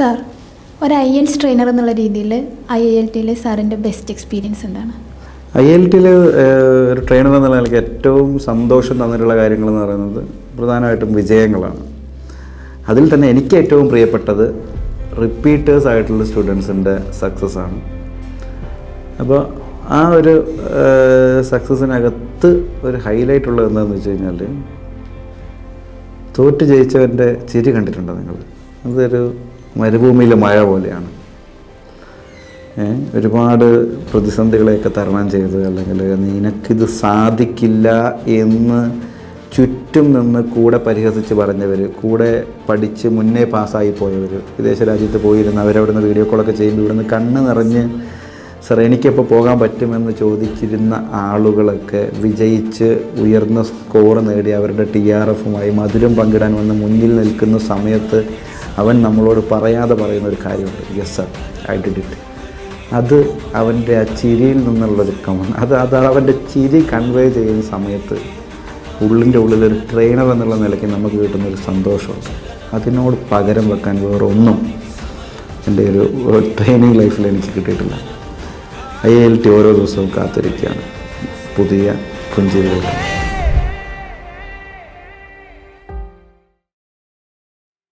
Sir ഒരു I else trainer എന്നുള്ള രീതിയിൽ ഐ എൽ ടിയിലെ സാറിന്റെ ബെസ്റ്റ് എക്സ്പീരിയൻസ് എന്താണ്? ഐ എൽ ടിയിൽ ഒരു ട്രെയിനർ എന്നുള്ള നിലയ്ക്ക് ഏറ്റവും സന്തോഷം തന്നിട്ടുള്ള കാര്യങ്ങൾ എന്ന് പറയുന്നത് പ്രധാനമായിട്ടും വിജയങ്ങളാണ്. അതിൽ തന്നെ എനിക്ക് ഏറ്റവും പ്രിയപ്പെട്ടത് റിപ്പീറ്റേഴ്സ് ആയിട്ടുള്ള സ്റ്റുഡൻസിന്റെ സക്സസ് ആണ്. അപ്പോൾ ആ ഒരു സക്സസ്സിനകത്ത് ഒരു ഹൈലൈറ്റ് ഉള്ളത് എന്താണെന്ന് വെച്ച് കഴിഞ്ഞാൽ തോറ്റ് ജയിച്ചവന്റെ ചിരി കണ്ടിട്ടുണ്ടോ നിങ്ങൾ? അതൊരു മരുഭൂമിയിലെ മഴ പോലെയാണ്. ഒരുപാട് പ്രതിസന്ധികളെയൊക്കെ തരണം ചെയ്ത് അല്ലെങ്കിൽ നിനക്കിത് സാധിക്കില്ല എന്ന് ചുറ്റും നിന്ന് കൂടെ പരിഹസിച്ച് പറഞ്ഞവർ കൂടെ പഠിച്ച് മുന്നേ പാസ്സായി പോയവർ വിദേശ രാജ്യത്ത് പോയിരുന്ന അവരവിടെ നിന്ന് വീഡിയോ കോളൊക്കെ ചെയ്യുമ്പോൾ ഇവിടുന്ന് കണ്ണ് നിറഞ്ഞ് സാർ എനിക്കെപ്പോൾ പോകാൻ പറ്റുമെന്ന് ചോദിച്ചിരുന്ന ആളുകളൊക്കെ വിജയിച്ച് ഉയർന്ന സ്കോർ നേടി അവരുടെ ടി ആർ എഫുമായി മധുരം പങ്കിടാൻ വന്ന് മുന്നിൽ നിൽക്കുന്ന സമയത്ത് അവൻ നമ്മളോട് പറയാതെ പറയുന്ന ഒരു കാര്യമുണ്ട്. Yes sir I did it അത് അവന്റെ ആ ചിരിയിൽ നിന്നുള്ളൊരു കമാണ് അത് അത് അവന്റെ ചിരി കൺവേ ചെയ്യുന്ന സമയത്ത് ഉള്ളിന്റെ ഉള്ളിൽ ഒരു ട്രെയിനർ എന്നുള്ള നിലയ്ക്ക് നമുക്ക് കിട്ടുന്നൊരു സന്തോഷമുണ്ട് അതിനോട് പകരം വെക്കാൻ വേറെ ഒന്നും എന്റെ ഒരു ട്രെയിനിങ് ലൈഫിൽ എനിക്ക് കിട്ടിയിട്ടില്ല. ഐ എൽ ടി ഓരോ ദിവസവും കാത്തിരിക്കുകയാണ്. പുതിയ പുഞ്ചിരികൾ.